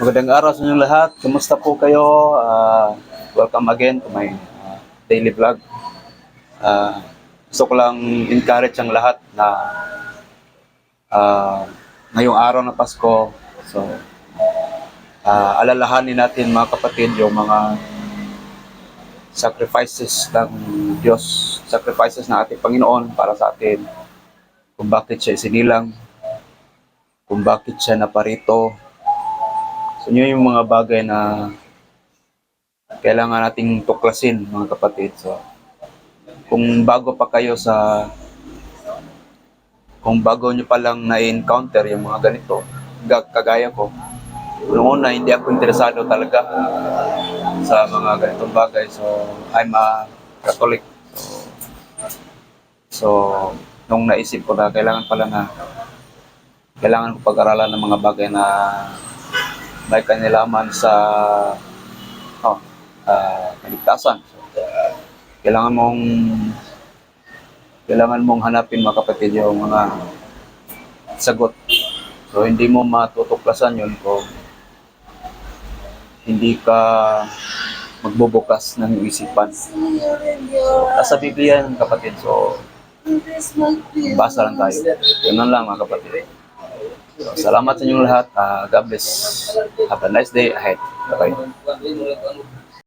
Magandang araw sa inyong lahat. Kumusta po kayo? Ah, welcome again to my ah, daily vlog. Ah, gusto ko lang encourage ang lahat na ah, ngayong araw na Pasko. So, ah, alalahanin natin mga kapatid yung mga sacrifices ng Diyos, sacrifices ng ating Panginoon para sa atin. Kung bakit siya isinilang, kung bakit siya naparito, So, yun yung mga bagay na kailangan nating tuklasin, mga kapatid. So, kung bago pa kayo sa kung bago nyo pa lang na-encounter yung mga ganito, ga- kagaya ko, noong una, hindi ako interesado talaga sa mga ganitong bagay. So, I'm a Catholic. So nung naisip ko na kailangan pala na kailangan ko pag-aralan ng mga bagay na may kanilaman sa oh, ah, kaligtasan. So, kailangan mong kailangan mong hanapin mga kapatid yung mga sagot. So hindi mo matutuklasan yun kung hindi ka magbubukas ng isipan. Nasa Biblia yan, kapatid. So, basa lang tayo. Ganun lang mga kapatid. So, salamat sa inyong lahat. Ah, God bless. Have a nice day ahead. Bye-bye.